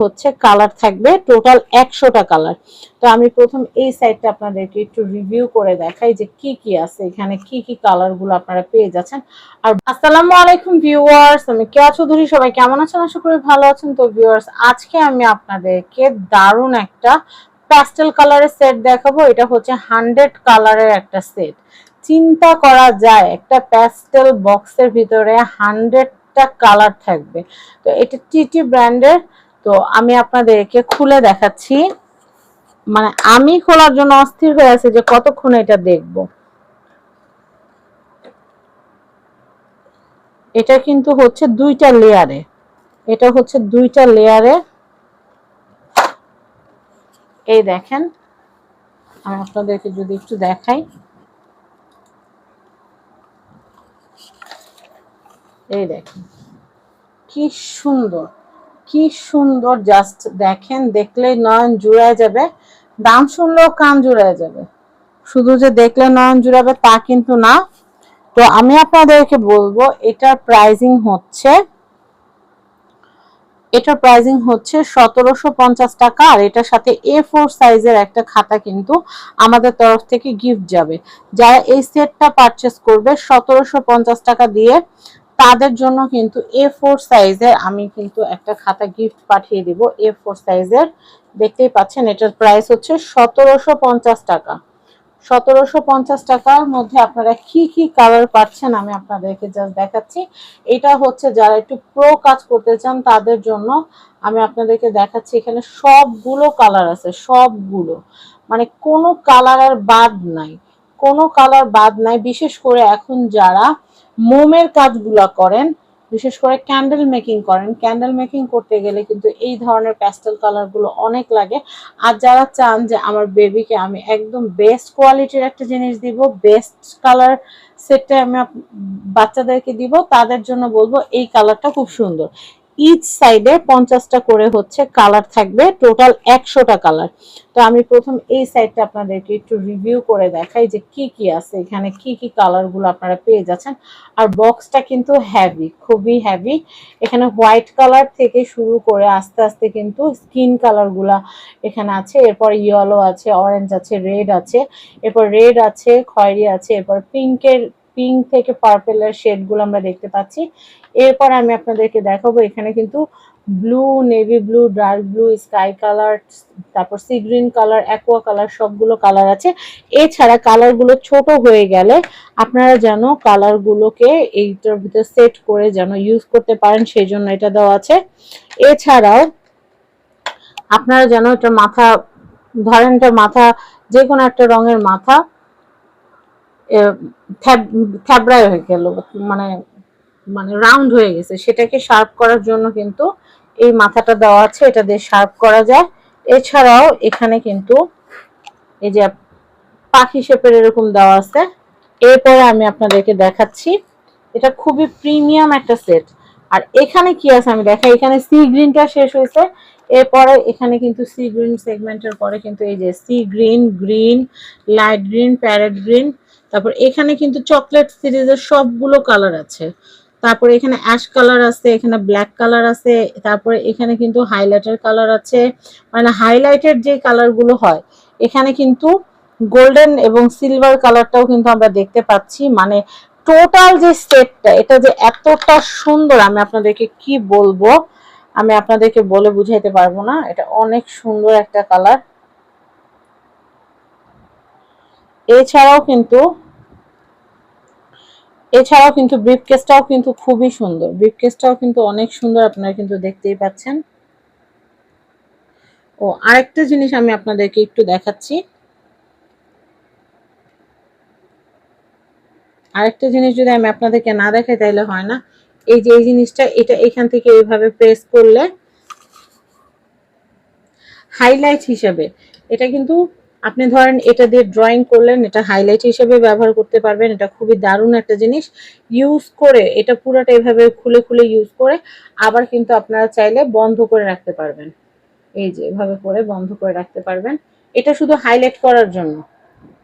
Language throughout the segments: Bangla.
হচ্ছে কালার থাকবে টোটাল একশোটা কালার। তো আমি প্রথম এই সাইডটা আপনাদেরকে একটু রিভিউ করে দেখাই যে কি কি আছে, এখানে কি কি কালারগুলো আপনারা পেয়ে যাচ্ছেন। আর আসসালামু আলাইকুম ভিউয়ার্স, আমি কেয়া চৌধুরী সবাই কেমন আছেন? আশা করি ভালো আছেন। তো ভিউয়ার্স, আজকে আমি আপনাদেরকে দারুণ একটা প্যাস্টেল কালারের সেট দেখাবো। এটা হচ্ছে হান্ড্রেড কালারের একটা সেট চিন্তা করা যায়, একটা প্যাস্টেল বক্সের ভিতরে হান্ড্রেডটা কালার থাকবে। তো এটা টিটি ব্র্যান্ডের তো আমি আপনাদেরকে খুলে দেখাচ্ছি। মানে আমি খোলার জন্য অস্থির হয়ে আছে যে কতক্ষণ এটা দেখব। এটা কিন্তু হচ্ছে দুইটা লেয়ারে এটা হচ্ছে দুইটা লেয়ারে এই দেখেন, আমি আপনাদেরকে যদি একটু দেখাই। এই দেখেন, কি সুন্দর। কি সুন্দর জাস্ট দেখেন দেখলেই নয়ন জুড়ায় যাবে। দাম শুনলেও কান জুড়ায় যাবে। শুধু যে দেখলে নয়ন জুড়াবে তা কিন্তু না। তো আমি আপনাদেরকে বলব, এটার প্রাইজিং হচ্ছে, এটার প্রাইজিং হচ্ছে সতেরোশো পঞ্চাশ টাকা, আর এটার সাথে এ ফোর সাইজের একটা খাতা কিন্তু আমাদের তরফ থেকে গিফট যাবে। যারা এই সেটটা পারচেস করবে, সতেরোশো পঞ্চাশ টাকা দিয়ে তাদের জন্য কিন্তু এ ফোর সাইজের আমি কিন্তু একটা খাতা গিফট পাঠিয়ে দিব এ ফোর সাইজের দেখতেই পাচ্ছেন, এটার প্রাইস হচ্ছে সতেরোশো পঞ্চাশ টাকা। সতেরোশো পঞ্চাশ টাকার মধ্যে আপনারা কি কি কালার পাচ্ছেন আমি আপনাদেরকে জাস্ট দেখাচ্ছি। এটা হচ্ছে যারা একটু প্রো কাজ করতে চান, তাদের জন্য আমি আপনাদেরকে দেখাচ্ছি, এখানে সবগুলো কালার আছে, সবগুলো। মানে কোনো কালার আর বাদ নাই। কোনো কালার বাদ নাই, বিশেষ করে এখন যারা মোমের কাজগুলা করেন, বিশেষ করে ক্যান্ডেল মেকিং করেন ক্যান্ডেল মেকিং করতে গেলে কিন্তু এই ধরনের প্যাস্টেল কালারগুলো অনেক লাগে। আর যারা চান যে আমার বেবিকে আমি একদম বেস্ট কোয়ালিটির একটা জিনিস দিব বেস্ট কালার সেটটা আমি বাচ্চাদেরকে দিব, তাদের জন্য বলব এই কালারটা খুব সুন্দর। ইচ সাইডে পঞ্চাশটা করে হচ্ছে কালার থাকবে টোটাল একশোটা কালার তো আমি প্রথম এই সাইডটা আপনাদেরকে একটু রিভিউ করে দেখাই যে কি কি আছে, এখানে কি কি কালারগুলো আপনারা পেয়ে যাচ্ছেন। আর বক্সটা কিন্তু হ্যাভি খুবই হ্যাভি এখানে হোয়াইট কালার থেকে শুরু করে আস্তে আস্তে কিন্তু স্কিন কালারগুলা এখানে আছে। এরপর ইয়েলো আছে অরেঞ্জ আছে রেড আছে। এরপর রেড আছে, খয়েরি আছে, এরপর পিঙ্কের পিঙ্ক থেকে পার্পেলের শেডগুলো আমরা দেখতে পাচ্ছি। এরপর আমি আপনাদেরকে দেখাবো, এখানে কিন্তু blue navy blue dark blue sky colour তারপর sea green colour aqua colour সবগুলো কালার আছে। এছাড়া কালারগুলো ছোট হয়ে গেলে আপনারা যেন কালারগুলোকে এইটার ভিতরে সেট করে যেন ইউজ করতে পারেন সেই জন্য এটা দেওয়া আছে। এছাড়াও আপনারা যেন এটা মাথা, ধরেন এটা মাথা যে কোনো একটা রঙের মাথা থ্যাবড়ায় হয়ে গেল মানে মানে রাউন্ড হয়ে গেছে। সেটাকে শার্প করার জন্য কিন্তু এই মাথাটা দেওয়া আছে, এটা দিয়ে শার্প করা যায়। এছাড়াও এখানে কিন্তু এই যে পাখি শেপের এরকম দেওয়া আছে। এরপরে আমি আপনাদেরকে দেখাচ্ছি, এটা খুবই প্রিমিয়াম একটা সেট আর এখানে কি আছে আমি দেখাই, এখানে সি গ্রিনটা শেষ হয়েছে। এরপরে এখানে কিন্তু সি গ্রিন সেগমেন্টের পরে কিন্তু এই যে sea green green light green parrot green তারপর এখানে কিন্তু চকলেট সিরিজের সবগুলো কালার আছে। তারপরে এখানে অ্যাশ কালার আছে, এখানে ব্ল্যাক কালার আছে, তারপরে এখানে কিন্তু হাইলাইটার কালার আছে। মানে হাইলাইটের যে কালারগুলো হয়, এখানে কিন্তু গোল্ডেন এবং সিলভার কালারটাও কিন্তু আমরা দেখতে পাচ্ছি। মানে টোটাল যে সেটটা, এটা যে এতটা সুন্দর, আমি আপনাদেরকে কি বলব, আমি আপনাদেরকে বলে বুঝাইতে পারব না। এটা অনেক সুন্দর একটা কালার। এছাড়াও কিন্তু এছাড়াও কিন্তু ব্রিফকেসটাও কিন্তু খুবই সুন্দর। ব্রিফকেসটাও কিন্তু অনেক সুন্দর আপনারা কিন্তু দেখতেই পাচ্ছেন। ও, আরেকটা জিনিস আমি আপনাদেরকে একটু দেখাচ্ছি। আরেকটা জিনিস যদি আমি আপনাদেরকে না দেখাই তাহলে হয় না। এই যে এই জিনিসটা, এটা এখান থেকে এইভাবে প্রেস করলে হাইলাইট হিসাবে এটা কিন্তু আপনি ধরেন এটা দিয়ে ড্রয়িং করলেন, এটা হাইলাইট হিসেবে ব্যবহার করতে পারবেন, এটা খুবই দারুণ একটা জিনিস। ইউজ করে, এটা পুরোটা এভাবে খুলে খুলে ইউজ করে আবার কিন্তু আপনারা চাইলে বন্ধ করে রাখতে পারবেন। এই যে, এভাবে করে বন্ধ করে রাখতে পারবেন। এটা শুধু হাইলাইট করার জন্য।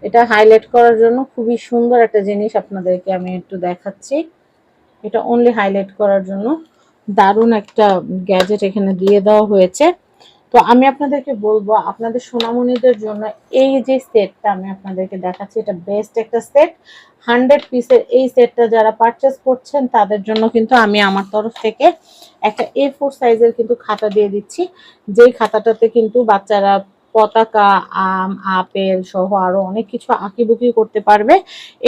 এটা হাইলাইট করার জন্য খুবই সুন্দর একটা জিনিস আপনাদেরকে আমি একটু দেখাচ্ছি। এটা অনলি হাইলাইট করার জন্য দারুণ একটা গ্যাজেট এখানে দিয়ে দেওয়া হয়েছে। তো আমি আপনাদেরকে বলব, আপনাদের সোনামণিদের জন্য এই যে সেটটা আমি আপনাদেরকে দেখাচ্ছি, এটা বেস্ট একটা সেট হান্ড্রেড পিসের এই সেটটা যারা পারচেস করছেন, তাদের জন্য কিন্তু আমি আমার তরফ থেকে একটা এ ফোর সাইজের কিন্তু খাতা দিয়ে দিচ্ছি। যেই খাতাটাতে কিন্তু বাচ্চারা পতাকা, আম, আপেল সহ আরও অনেক কিছু আঁকিবুকি করতে পারবে।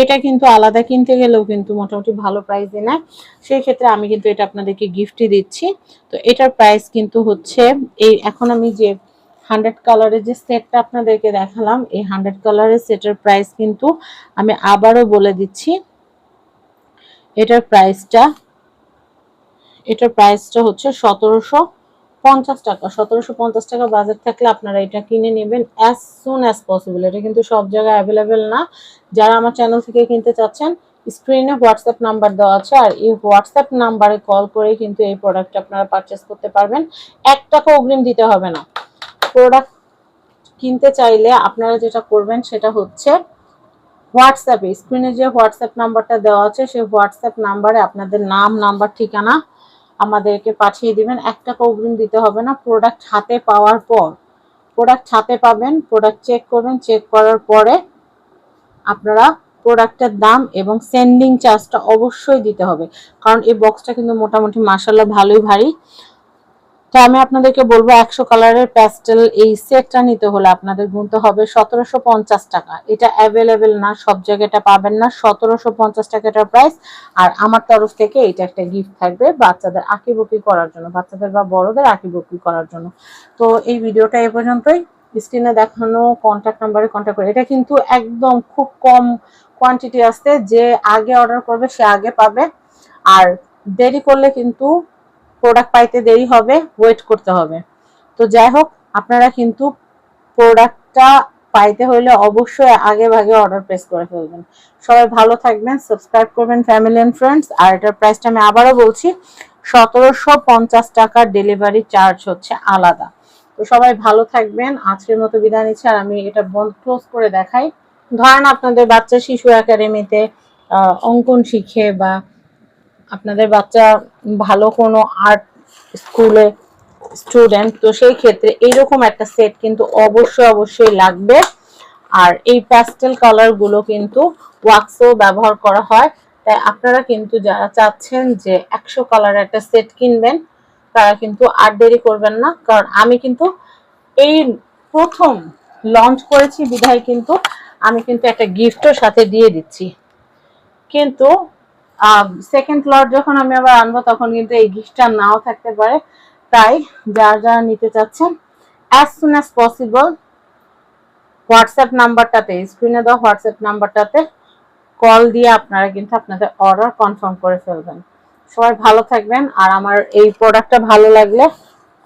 এটা কিন্তু আলাদা কিনতে গেলেও কিন্তু মোটামুটি ভালো প্রাইসে নেয়। সেই ক্ষেত্রে আমি কিন্তু এটা আপনাদেরকে গিফটই দিচ্ছি। তো এটার প্রাইস কিন্তু হচ্ছে এই এখন আমি যে হান্ড্রেড কালারের যে সেটটা আপনাদেরকে দেখালাম, এই হান্ড্রেড কালারের সেটের প্রাইস কিন্তু আমি আবারও বলে দিচ্ছি। এটার প্রাইসটা এটার প্রাইসটা হচ্ছে সতেরোশো পঞ্চাশ টাকা, সতেরোশো পঞ্চাশ টাকা বাজেট থাকলে আপনারা এটা কিনে নেবেন অ্যাজ সুন অ্যাজ পসিবল এটা কিন্তু সব জায়গায় অ্যাভেলেবেল না। যারা আমার চ্যানেল থেকে কিনতে চাচ্ছেন স্ক্রিনে হোয়াটসঅ্যাপ নাম্বার দেওয়া আছে, আর এই হোয়াটসঅ্যাপ নাম্বারে কল করে কিন্তু এই প্রোডাক্ট আপনারা পারচেস করতে পারবেন। এক টাকা অগ্রিম দিতে হবে না। প্রোডাক্ট কিনতে চাইলে আপনারা যেটা করবেন, সেটা হচ্ছে হোয়াটসঅ্যাপে স্ক্রিনে যে হোয়াটসঅ্যাপ নাম্বারটা দেওয়া আছে, সেই হোয়াটসঅ্যাপ নাম্বারে আপনাদের নাম নাম্বার ঠিকানা আমাদেরকে পাঠিয়ে দিবেন। এক টাকা অগ্রিম দিতে হবে না। প্রোডাক্ট হাতে পাওয়ার পর প্রোডাক্ট হাতে পাবেন প্রোডাক্ট চেক করবেন চেক করার পরে আপনারা প্রোডাক্টের দাম এবং সেন্ডিং চার্জটা অবশ্যই দিতে হবে। কারণ এই বক্সটা কিন্তু মোটামুটি মাসাল্লাহ ভালোই ভারী। তো আমি আপনাদেরকে বলব একশো কালারের প্যাস্টেল এই সেটটা নিতে হলে আপনাদের গুনতে হবে সতেরোশো পঞ্চাশ টাকা। এটা অ্যাভেলেবেল না, সব জায়গায় এটা পাবেন না, সতেরোশো পঞ্চাশ টাকাটার প্রাইস আর আমার তরফ থেকে এটা একটা গিফট থাকবে বাচ্চাদের আঁকিবুকি করার জন্য, বাচ্চাদের বা বড়দের আঁকিবুকি করার জন্য। তো এই ভিডিওটা এ পর্যন্তই। স্ক্রিনে দেখানো কন্ট্যাক্ট নাম্বারে কন্ট্যাক্ট করে। এটা কিন্তু একদম খুব কম কোয়ান্টিটি আসতে, যে আগে অর্ডার করবে সে আগে পাবে। আর দেরি করলে কিন্তু প্রোডাক্ট পাইতে দেরি হবে ওয়েট করতে হবে। তো যাই হোক, আপনারা কিন্তু প্রোডাক্টটা পাইতে হলে অবশ্যই আগে ভাগে অর্ডার প্লেস করে ফেলবেন। সবাই ভালো থাকবেন সাবস্ক্রাইব করবেন ফ্যামিলি অ্যান্ড ফ্রেন্ডস আর এটার প্রাইসটা আমি আবারও বলছি, সতেরোশো পঞ্চাশ টাকার ডেলিভারি চার্জ হচ্ছে আলাদা। তো সবাই ভালো থাকবেন, আজকের মতো বিদায় নিচ্ছি, আর আমি এটা বন্ধ ক্লোজ করে দেখাই। ধরেন আপনাদের বাচ্চা শিশু একাডেমিতে অঙ্কন শিখে বা আপনাদের বাচ্চা ভালো কোনো আর্ট স্কুলে স্টুডেন্ট তো সেই ক্ষেত্রে এইরকম একটা সেট কিন্তু অবশ্যই অবশ্যই লাগবে। আর এই প্যাস্টেল কালারগুলো কিন্তু ওয়াক্সও ব্যবহার করা হয়। তাই আপনারা কিন্তু যারা চাচ্ছেন যে একশো কালার একটা সেট কিনবেন, তারা কিন্তু আর দেরি করবেন না। কারণ আমি কিন্তু এই প্রথম লঞ্চ করেছি বিধায় কিন্তু আমি কিন্তু একটা গিফটও সাথে দিয়ে দিচ্ছি। কিন্তু সেকেন্ড লট যখন আমি আবার আনব, তখন কিন্তু এই গিফটটা নাও থাকতে পারে। তাই যারা যারা নিতে চাচ্ছেন as soon as possible WhatsApp নাম্বারটাতে স্ক্রিনে দেওয়া হোয়াটসঅ্যাপ নাম্বারটাতে কল দিয়ে আপনারা কিন্তু আপনাদের অর্ডার কনফার্ম করে ফেলবেন। সবাই ভালো থাকবেন, আর আমার এই প্রোডাক্টটা ভালো লাগলে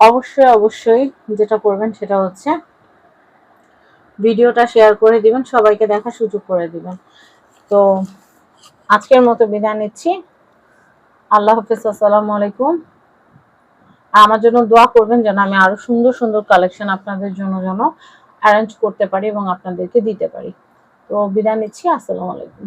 অবশ্যই অবশ্যই যেটা করবেন সেটা হচ্ছে ভিডিওটা শেয়ার করে দিবেন, সবাইকে দেখার সুযোগ করে দিবেন। তো আজকের মতো বিদায় নিচ্ছি। আল্লাহ হাফিজ, আসসালামু আলাইকুম। আমার জন্য দোয়া করবেন যেন আমি আরও সুন্দর সুন্দর কালেকশন আপনাদের জন্য যেন অ্যারেঞ্জ করতে পারি এবং আপনাদেরকে দিতে পারি। তো বিদায় নিচ্ছি, আসসালামু আলাইকুম।